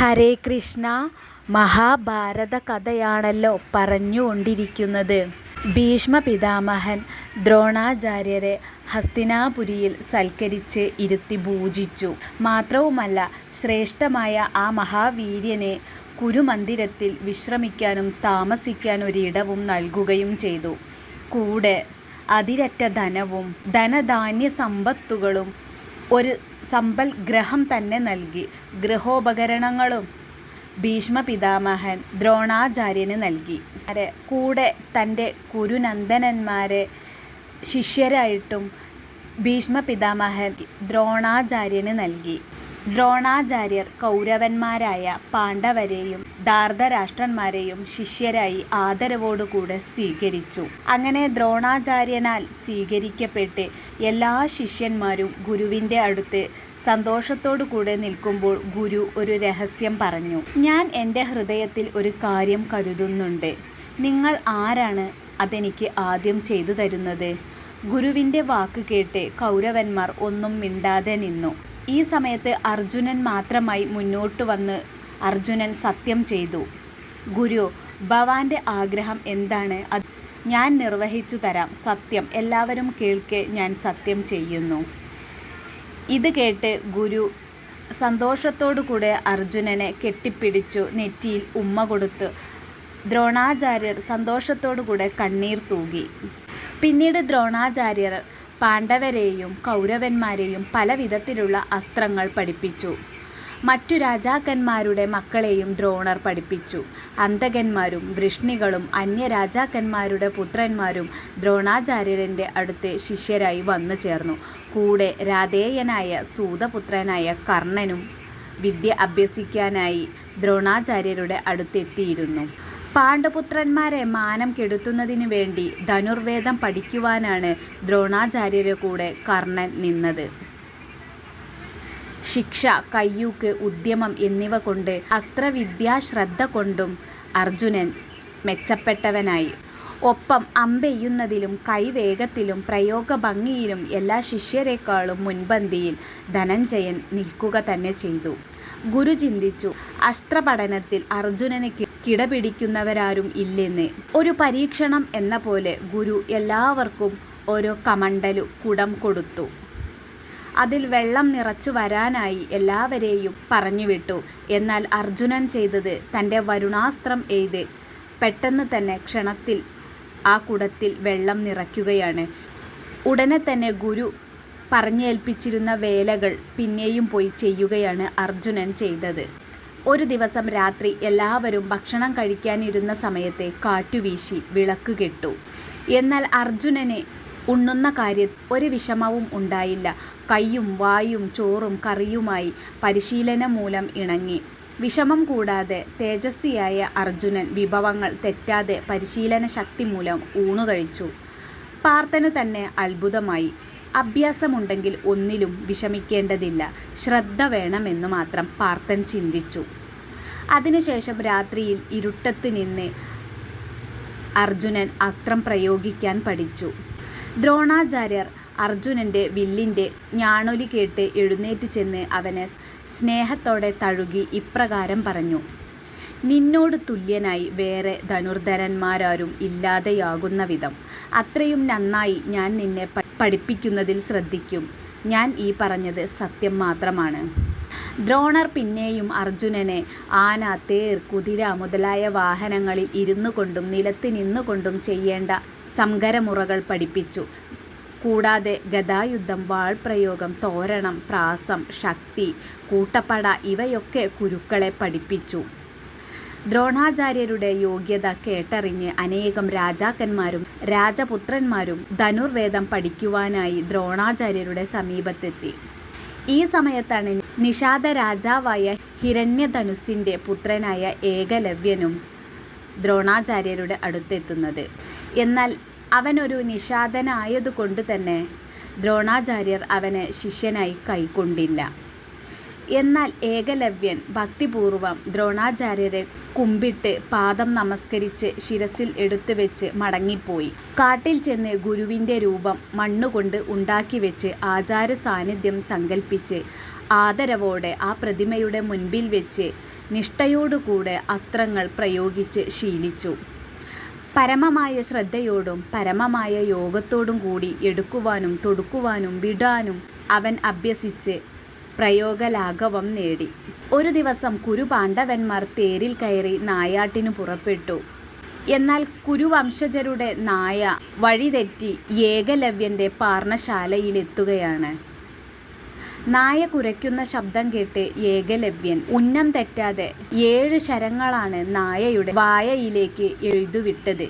ഹരേ കൃഷ്ണ മഹാഭാരത കഥയാണല്ലോ പറഞ്ഞുകൊണ്ടിരിക്കുന്നത്. ഭീഷ്മ പിതാമഹൻ ദ്രോണാചാര്യരെ ഹസ്തിനാപുരിയിൽ സൽക്കരിച്ച് ഇരുത്തി പൂജിച്ചു. മാത്രവുമല്ല ശ്രേഷ്ഠമായ ആ മഹാവീര്യനെ കുരുമന്ദിരത്തിൽ വിശ്രമിക്കാനും താമസിക്കാനൊരിടവും നൽകുകയും ചെയ്തു. കൂടെ അതിരറ്റ ധനവും ധനധാന്യ സമ്പത്തുകളും ഒരു സമ്പൽ ഗ്രഹം തന്നെ നൽകി. ഗൃഹോപകരണങ്ങളും ഭീഷ്മ പിതാമഹൻ ദ്രോണാചാര്യന് നൽകി. കൂടെ തന്റെ കുരുനന്ദനന്മാരെ ശിഷ്യരായിട്ടും ഭീഷ്മ പിതാമഹൻ ദ്രോണാചാര്യന് നൽകി. ദ്രോണാചാര്യർ കൗരവന്മാരായ പാണ്ഡവരെയും ധാർതരാഷ്ട്രന്മാരെയും ശിഷ്യരായി ആദരവോടുകൂടെ സ്വീകരിച്ചു. അങ്ങനെ ദ്രോണാചാര്യനാൽ സ്വീകരിക്കപ്പെട്ട് എല്ലാ ശിഷ്യന്മാരും ഗുരുവിന്റെ അടുത്ത് സന്തോഷത്തോടു കൂടെ നിൽക്കുമ്പോൾ ഗുരു ഒരു രഹസ്യം പറഞ്ഞു. ഞാൻ എന്റെ ഹൃദയത്തിൽ ഒരു കാര്യം കരുതുന്നുണ്ട്. നിങ്ങൾ ആരാണ് അതെനിക്ക് ആദ്യം ചെയ്തു തരുന്നത്? ഗുരുവിന്റെ വാക്ക് കേട്ട് കൗരവന്മാർ ഒന്നും മിണ്ടാതെ നിന്നു. ഈ സമയത്ത് അർജുനൻ മാത്രമായി മുന്നോട്ട് വന്ന് അർജുനൻ സത്യം ചെയ്തു. ഗുരു ഭവാന്റെ ആഗ്രഹം എന്താണ്? അത് ഞാൻ നിർവഹിച്ചു തരാം. സത്യം എല്ലാവരും കേൾക്കെ ഞാൻ സത്യം ചെയ്യുന്നു ഇത് കേട്ട് ഗുരു സന്തോഷത്തോടു കൂടെ അർജുനനെ കെട്ടിപ്പിടിച്ചു. നെറ്റിയിൽ ഉമ്മ കൊടുത്ത് ദ്രോണാചാര്യർ സന്തോഷത്തോടു കൂടെ കണ്ണീർ തൂകി. പിന്നീട് ദ്രോണാചാര്യർ പാണ്ഡവരെയും കൗരവന്മാരെയും പല വിധത്തിലുള്ള അസ്ത്രങ്ങൾ പഠിപ്പിച്ചു. മറ്റു രാജാക്കന്മാരുടെ മക്കളെയും ദ്രോണർ പഠിപ്പിച്ചു. അന്തകന്മാരും വൃഷ്ണികളും അന്യ രാജാക്കന്മാരുടെ പുത്രന്മാരും ദ്രോണാചാര്യരന്റെ അടുത്ത് ശിഷ്യരായി വന്നു ചേർന്നു. കൂടെ രാധേയനായ സൂതപുത്രനായ കർണനും വിദ്യ അഭ്യസിക്കാനായി ദ്രോണാചാര്യരുടെ അടുത്തെത്തിയിരുന്നു. പാണ്ഡുപുത്രന്മാരെ മാനം കെടുത്തുന്നതിനു വേണ്ടി ധനുർവേദം പഠിക്കുവാനാണ് ദ്രോണാചാര്യരെ കൂടെ കർണൻ നിന്നത്. ശിക്ഷ കയ്യൂക്ക് ഉദ്യമം എന്നിവ കൊണ്ട് അസ്ത്രവിദ്യാശ്രദ്ധ കൊണ്ടും അർജുനൻ മെച്ചപ്പെട്ടവനായി. ഒപ്പം അമ്പെയ്യുന്നതിലും കൈവേഗത്തിലും പ്രയോഗ ഭംഗിയിലും എല്ലാ ശിഷ്യരെക്കാളും മുൻപന്തിയിൽ ധനഞ്ജയൻ നിൽക്കുക തന്നെ ചെയ്തു. ഗുരു ചിന്തിച്ചു അസ്ത്രപഠനത്തിൽ അർജുനന് കിടപിടിക്കുന്നവരാരും ഇല്ലെന്ന്. ഒരു പരീക്ഷണം എന്ന പോലെ ഗുരു എല്ലാവർക്കും ഓരോ കമണ്ടലു കുടം കൊടുത്തു. അതിൽ വെള്ളം നിറച്ചു വരാനായി എല്ലാവരെയും പറഞ്ഞുവിട്ടു. എന്നാൽ അർജുനൻ ചെയ്തത് തന്റെ വരുണാസ്ത്രം എയ്ത് പെട്ടെന്ന് തന്നെ ക്ഷണത്തിൽ ആ കുടത്തിൽ വെള്ളം നിറയ്ക്കുകയാണ്. ഉടനെ തന്നെ ഗുരു പറഞ്ഞേൽപ്പിച്ചിരുന്ന വേലകൾ പിന്നെയും പോയി ചെയ്യുകയാണ് അർജുനൻ ചെയ്തത്. ഒരു ദിവസം രാത്രി എല്ലാവരും ഭക്ഷണം കഴിക്കാനിരുന്ന സമയത്തെ കാറ്റുവീശി വിളക്ക് കെട്ടു. എന്നാൽ അർജുനനെ ഉണ്ണുന്ന കാര്യം ഒരു വിഷമവും ഉണ്ടായില്ല. കയ്യും വായും ചോറും കറിയുമായി പരിശീലനം മൂലം ഇണങ്ങി. വിഷമം കൂടാതെ തേജസ്വിയായ അർജുനൻ വിഭവങ്ങൾ തെറ്റാതെ പരിശീലന ശക്തി മൂലം ഊണുകഴിച്ചു. പാർത്തനു തന്നെ അത്ഭുതമായി. അഭ്യാസമുണ്ടെങ്കിൽ ഒന്നിലും വിഷമിക്കേണ്ടതില്ല. ശ്രദ്ധ വേണമെന്ന് മാത്രം പാർത്ഥൻ ചിന്തിച്ചു. അതിനുശേഷം രാത്രിയിൽ ഇരുട്ടത്ത് നിന്ന് അർജുനൻ അസ്ത്രം പ്രയോഗിക്കാൻ പഠിച്ചു. ദ്രോണാചാര്യർ അർജുനന്റെ വില്ലിന്റെ ഞാണൊലി കേട്ട് എഴുന്നേറ്റ് ചെന്ന് അവനെ സ്നേഹത്തോടെ തഴുകി ഇപ്രകാരം പറഞ്ഞു. നിന്നോട് തുല്യനായി വേറെ ധനുർധരന്മാരാരും ഇല്ലാതെയാകുന്ന വിധം. അത്രയും നന്നായി ഞാൻ നിന്നെ പഠിപ്പിക്കുന്നതിൽ ശ്രദ്ധിക്കും. ഞാൻ ഈ പറഞ്ഞത് സത്യം മാത്രമാണ്. ദ്രോണർ പിന്നെയും അർജുനനെ ആന തേർ കുതിര മുതലായ വാഹനങ്ങളിൽ ഇരുന്നു കൊണ്ടും നിലത്ത് നിന്നുകൊണ്ടും ചെയ്യേണ്ട സംഗരമുറകൾ പഠിപ്പിച്ചു. കൂടാതെ ഗതായുദ്ധം വാൾപ്രയോഗം തോരണം പ്രാസം ശക്തി കൂട്ടപ്പട ഇവയൊക്കെ കുരുക്കളെ പഠിപ്പിച്ചു. ദ്രോണാചാര്യരുടെ യോഗ്യത കേട്ടറിഞ്ഞ് അനേകം രാജാക്കന്മാരും രാജപുത്രന്മാരും ധനുർവേദം പഠിക്കുവാനായി ദ്രോണാചാര്യരുടെ സമീപത്തെത്തി. ഈ സമയത്താണ് നിഷാദ രാജാവായ ഹിരണ്യധനുസിന്റെ പുത്രനായ ഏകലവ്യനും ദ്രോണാചാര്യരുടെ അടുത്തെത്തുന്നത്. എന്നാൽ അവനൊരു നിഷാദനായതുകൊണ്ട് തന്നെ ദ്രോണാചാര്യർ അവനെ ശിഷ്യനായി കൈക്കൊണ്ടില്ല. എന്നാൽ ഏകലവ്യൻ ഭക്തിപൂർവം ദ്രോണാചാര്യരെ കുമ്പിട്ട് പാദം നമസ്കരിച്ച് ശിരസിൽ എടുത്തു വെച്ച് മടങ്ങിപ്പോയി. കാട്ടിൽ ചെന്ന് ഗുരുവിന്റെ രൂപം മണ്ണുകൊണ്ട് ഉണ്ടാക്കി വെച്ച് ആചാര സാന്നിധ്യം സങ്കല്പിച്ച് ആദരവോടെ ആ പ്രതിമയുടെ മുൻപിൽ വെച്ച് നിഷ്ഠയോടുകൂടെ അസ്ത്രങ്ങൾ പ്രയോഗിച്ച് ശീലിച്ചു. പരമമായ ശ്രദ്ധയോടും പരമമായ യോഗത്തോടും കൂടി എടുക്കുവാനും തൊടുക്കുവാനും വിടാനും അവൻ അഭ്യസിച്ച് പ്രയോഗലാഘവം നേടി. ഒരു ദിവസം കുരുപാണ്ഡവന്മാർ തേരിൽ കയറി നായാട്ടിനു പുറപ്പെട്ടു. എന്നാൽ കുരുവംശജരുടെ നായ വഴിതെറ്റി ഏകലവ്യന്റെ പാർണശാലയിലെത്തുകയാണ്. നായ കുരയ്ക്കുന്ന ശബ്ദം കേട്ട് ഏകലവ്യൻ ഉന്നം തെറ്റാതെ ഏഴ് ശരങ്ങളാണ് നായയുടെ വായയിലേക്ക് എഴുതുവിട്ടത്.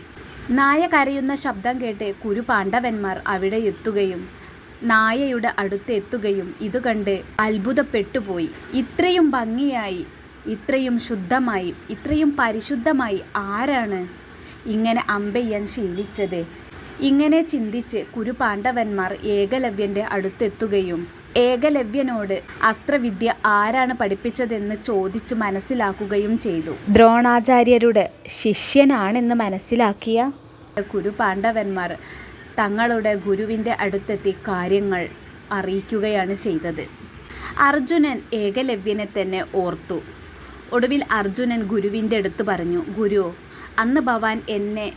നായ കരയുന്ന ശബ്ദം കേട്ട് കുരു പാണ്ഡവന്മാർ അവിടെ എത്തുകയും നായയുടെ അടുത്തെത്തുകയും ഇതുകണ്ട് അത്ഭുതപ്പെട്ടുപോയി. ഇത്രയും ഭംഗിയായി ഇത്രയും ശുദ്ധമായി ഇത്രയും പരിശുദ്ധമായി ആരാണ് ഇങ്ങനെ അമ്പെയ്യാൻ ശീലിച്ചത്? ഇങ്ങനെ ചിന്തിച്ച് കുരുപാണ്ഡവന്മാർ ഏകലവ്യന്റെ അടുത്തെത്തുകയും ഏകലവ്യനോട് അസ്ത്രവിദ്യ ആരാണ് പഠിപ്പിച്ചതെന്ന് ചോദിച്ചു മനസ്സിലാക്കുകയും ചെയ്തു. ദ്രോണാചാര്യരുടെ ശിഷ്യനാണെന്ന് മനസ്സിലാക്കിയ കുരുപാണ്ഡവന്മാർ തങ്ങളുടെ ഗുരുവിന്റെ അടുത്തെത്തി കാര്യങ്ങൾ അറിയിക്കുകയാണ് ചെയ്തത്. അർജുനൻ ഏകലവ്യനെ തന്നെ ഓർത്തു. ഒടുവിൽ അർജുനൻ ഗുരുവിന്റെ അടുത്ത് പറഞ്ഞു ഗുരു അന്ന് ഭവാൻ എന്നെ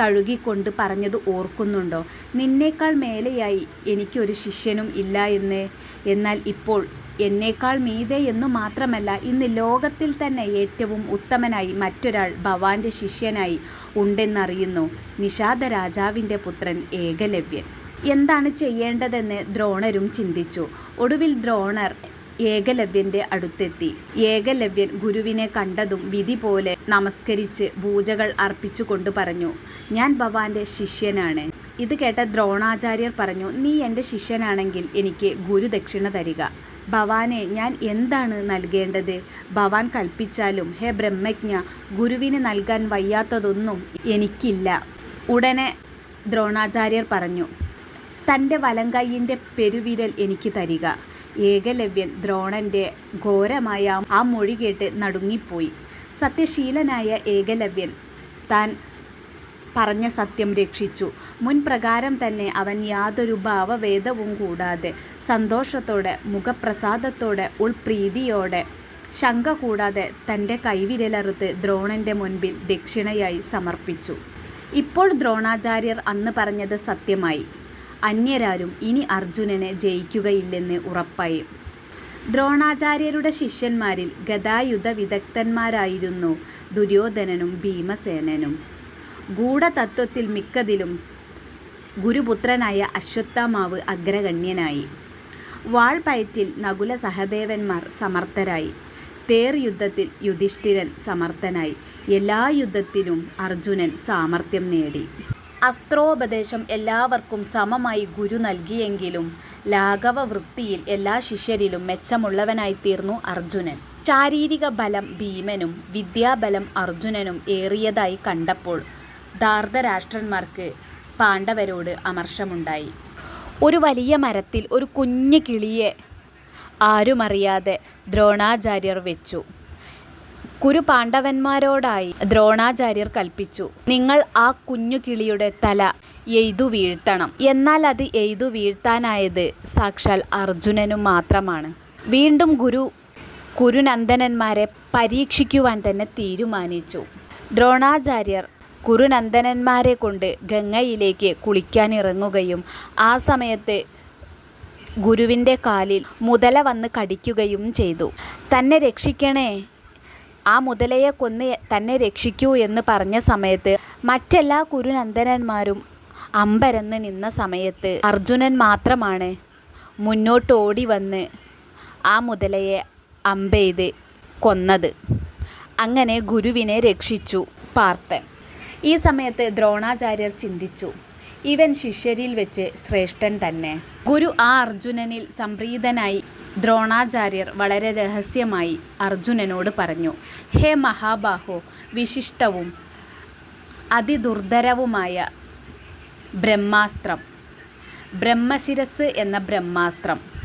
തഴുകിക്കൊണ്ട് പറഞ്ഞത് ഓർക്കുന്നുണ്ടോ? നിന്നേക്കാൾ മേലെയായി എനിക്കൊരു ശിഷ്യനും ഇല്ല എന്ന്. എന്നാൽ ഇപ്പോൾ എന്നേക്കാൾ മീതെ എന്നു മാത്രമല്ല ഇന്ന് ലോകത്തിൽ തന്നെ ഏറ്റവും ഉത്തമനായി മറ്റൊരാൾ ഭവാന്റെ ശിഷ്യനായി ഉണ്ടെന്നറിയുന്നു നിഷാദ രാജാവിന്റെ പുത്രൻ ഏകലവ്യൻ. എന്താണ് ചെയ്യേണ്ടതെന്ന് ദ്രോണരും ചിന്തിച്ചു. ഒടുവിൽ ദ്രോണർ ഏകലവ്യന്റെ അടുത്തെത്തി. ഏകലവ്യൻ ഗുരുവിനെ കണ്ടതും വിധി പോലെ നമസ്കരിച്ച് പൂജകൾ അർപ്പിച്ചുകൊണ്ട് പറഞ്ഞു ഞാൻ ഭവാന്റെ ശിഷ്യനാണ്. ഇത് കേട്ട ദ്രോണാചാര്യർ പറഞ്ഞു നീ എന്റെ ശിഷ്യനാണെങ്കിൽ എനിക്ക് ഗുരുദക്ഷിണ തരിക. ഭവാനെ ഞാൻ എന്താണ് നൽകേണ്ടത്? ഭവാൻ കൽപ്പിച്ചാലും ഹേ ബ്രഹ്മജ്ഞ ഗുരുവിന് നൽകാൻ വയ്യാത്തതൊന്നും എനിക്കില്ല. ഉടനെ ദ്രോണാചാര്യർ പറഞ്ഞു തന്റെ വലങ്കൈയിന്റെ പെരുവിരൽ എനിക്ക് തരിക. ഏകലവ്യൻ ദ്രോണന്റെ ഘോരമായ ആ മൊഴി കേട്ട് നടുങ്ങിപ്പോയി. സത്യശീലനായ ഏകലവ്യൻ താൻ പറഞ്ഞ സത്യം രക്ഷിച്ചു. മുൻപ്രകാരം തന്നെ അവൻ യാതൊരു ഭാവവേദവും കൂടാതെ സന്തോഷത്തോടെ മുഖപ്രസാദത്തോടെ ഉൾപ്രീതിയോടെ ശങ്ക കൂടാതെ തന്റെ കൈവിരലറുത്ത് ദ്രോണന്റെ മുൻപിൽ ദക്ഷിണയായി സമർപ്പിച്ചു. ഇപ്പോൾ ദ്രോണാചാര്യർ അന്ന് പറഞ്ഞത് സത്യമായി. അന്യരാരും ഇനി അർജുനനെ ജയിക്കുകയില്ലെന്ന് ഉറപ്പായി. ദ്രോണാചാര്യരുടെ ശിഷ്യന്മാരിൽ ഗതായുധ വിദഗ്ധന്മാരായിരുന്നു ദുര്യോധനനും ഭീമസേനനും. ഗൂഢതത്വത്തിൽ മിക്കതിലും ഗുരുപുത്രനായ അശ്വത്ഥാമാവ് അഗ്രഗണ്യനായി. വാൾപയറ്റിൽ നകുല സഹദേവന്മാർ സമർത്ഥരായി. തേർ യുദ്ധത്തിൽ യുധിഷ്ഠിരൻ സമർത്ഥനായി. എല്ലാ യുദ്ധത്തിലും അർജുനൻ സാമർഥ്യം നേടി. അസ്ത്രോപദേശം എല്ലാവർക്കും സമമായി ഗുരു നൽകിയെങ്കിലും ലാഘവ വൃത്തിയിൽ എല്ലാ ശിഷ്യരിലും മെച്ചമുള്ളവനായി തീർന്നു അർജുനൻ. ശാരീരിക ബലം ഭീമനും വിദ്യാബലം അർജുനനും ഏറിയതായി കണ്ടപ്പോൾ ധാർതരാഷ്ട്രന്മാർക്ക് പാണ്ഡവരോട് അമർഷമുണ്ടായി. ഒരു വലിയ മരത്തിൽ ഒരു കുഞ്ഞു കിളിയെ ആരുമറിയാതെ ദ്രോണാചാര്യർ വെച്ചു. കുരു പാണ്ഡവന്മാരോടായി ദ്രോണാചാര്യർ കൽപ്പിച്ചു നിങ്ങൾ ആ കുഞ്ഞു കിളിയുടെ തല എയ്തു വീഴ്ത്തണം. എന്നാൽ അത് എയ്തു വീഴ്ത്താനായത് സാക്ഷാൽ അർജുനനു മാത്രമാണ്. വീണ്ടും ഗുരു കുരുനന്ദനന്മാരെ പരീക്ഷിക്കുവാൻ തന്നെ തീരുമാനിച്ചു. ദ്രോണാചാര്യർ കുരുനന്ദനന്മാരെ കൊണ്ട് ഗംഗയിലേക്ക് കുളിക്കാനിറങ്ങുകയും ആ സമയത്ത് ഗുരുവിന്റെ കാലിൽ മുതല വന്ന് കടിക്കുകയും ചെയ്തു. തന്നെ രക്ഷിക്കണേ. ആ മുതലയെ കൊന്ന് തന്നെ രക്ഷിക്കൂ എന്ന് പറഞ്ഞ സമയത്ത് മറ്റെല്ലാ കുരുനന്ദനന്മാരും അമ്പരന്ന് നിന്ന സമയത്ത് അർജുനൻ മാത്രമാണ് മുന്നോട്ട് ഓടി വന്ന് ആ മുതലയെ അമ്പെയ്ത് കൊന്നത്. അങ്ങനെ ഗുരുവിനെ രക്ഷിച്ചു പാർത്ഥൻ. ഈ സമയത്ത് ദ്രോണാചാര്യർ ചിന്തിച്ചു. ഇവൻ ശിഷ്യരിൽ വെച്ച് ശ്രേഷ്ഠൻ തന്നെ. ഗുരു ആ അർജുനനിൽ സംപ്രീതനായി ദ്രോണാചാര്യർ വളരെ രഹസ്യമായി അർജുനനോട് പറഞ്ഞു ഹേ മഹാബാഹോ വിശിഷ്ടവും അതിദുർധരവുമായ ബ്രഹ്മാസ്ത്രം ബ്രഹ്മശിരസ് എന്ന ബ്രഹ്മാസ്ത്രം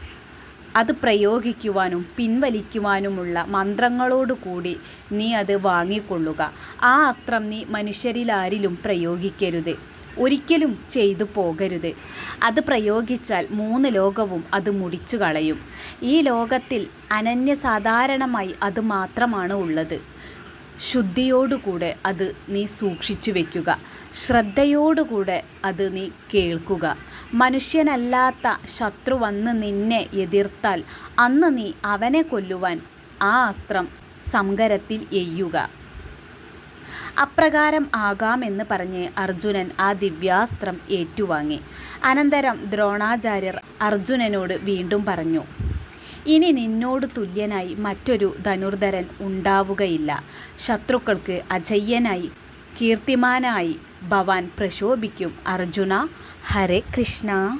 അത് പ്രയോഗിക്കുവാനും പിൻവലിക്കുവാനുമുള്ള മന്ത്രങ്ങളോടുകൂടി നീ അത് വാങ്ങിക്കൊള്ളുക. ആ അസ്ത്രം നീ മനുഷ്യരിലാരിലും പ്രയോഗിക്കരുത്. ഒരിക്കലും ചെയ്തു പോകരുത്. അത് പ്രയോഗിച്ചാൽ മൂന്ന് ലോകവും അത് മുടിച്ചു കളയും. ഈ ലോകത്തിൽ അനന്യസാധാരണമായി അത് മാത്രമാണ് ഉള്ളത്. ശുദ്ധിയോടുകൂടെ അത് നീ സൂക്ഷിച്ചു വയ്ക്കുക ശ്രദ്ധയോടുകൂടെ അത് നീ കേൾക്കുക. മനുഷ്യനല്ലാത്ത ശത്രു വന്ന് നിന്നെ എതിർത്താൽ അന്ന് നീ അവനെ കൊല്ലുവാൻ ആ അസ്ത്രം സംഗരത്തിൽ എയ്യുക. അപ്രകാരം ആകാമെന്ന് പറഞ്ഞ് അർജുനൻ ആ ദിവ്യാസ്ത്രം ഏറ്റുവാങ്ങി. അനന്തരം ദ്രോണാചാര്യർ അർജുനനോട് വീണ്ടും പറഞ്ഞു ഇനി നിന്നോട് തുല്യനായി മറ്റൊരു ധനുർധരൻ ഉണ്ടാവുകയില്ല. ശത്രുക്കൾക്ക് അജയ്യനായി കീർത്തിമാനായി ഭവാൻ പ്രശോഭിക്കും. അർജുന ഹരേ കൃഷ്ണ.